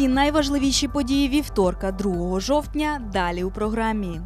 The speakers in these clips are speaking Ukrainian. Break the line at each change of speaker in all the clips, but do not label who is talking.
Усі найважливіші події вівторка, 2 жовтня, далі у програмі.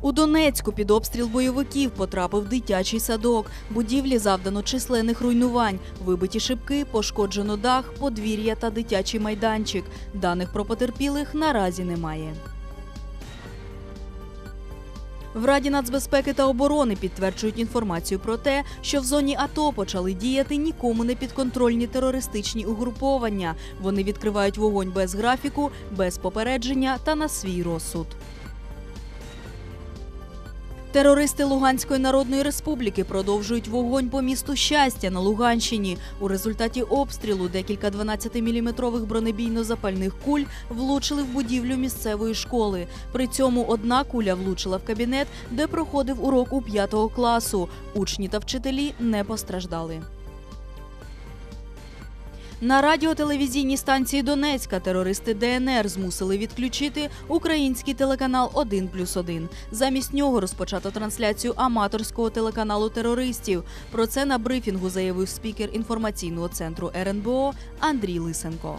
У Донецьку під обстріл бойовиків потрапив дитячий садок. Будівлі завдано численних руйнувань. Вибиті шибки, пошкоджено дах, подвір'я та дитячий майданчик. Даних про потерпілих наразі немає. В Раді нацбезпеки та оборони підтверджують інформацію про те, що в зоні АТО почали діяти нікому не підконтрольні терористичні угруповання. Вони відкривають вогонь без графіку, без попередження та на свій розсуд. Терористи Луганської Народної Республіки продовжують вогонь по місту щастя на Луганщині. У результаті обстрілу декілька 12-міліметрових бронебійно-запальних куль влучили в будівлю місцевої школи. При цьому одна куля влучила в кабінет, де проходив урок у 5 класу. Учні та вчителі не постраждали. На радіотелевізійній станції Донецька терористи ДНР змусили відключити український телеканал 1+,1. Замість нього розпочато трансляцію аматорського телеканалу терористів. Про це на брифінгу заявив спікер інформаційного центру РНБО Андрій Лисенко.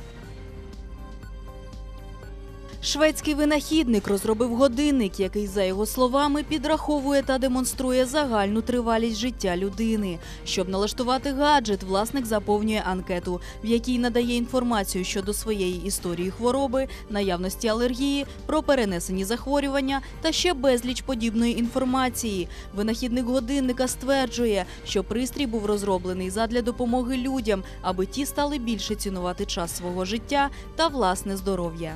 Шведський винахідник розробив годинник, який, за його словами, підраховує та демонструє загальну тривалість життя людини. Щоб налаштувати гаджет, власник заповнює анкету, в якій надає інформацію щодо своєї історії хвороби, наявності алергії, про перенесені захворювання та ще безліч подібної інформації. Винахідник годинника стверджує, що пристрій був розроблений задля допомоги людям, аби ті стали більше цінувати час свого життя та власне здоров'я.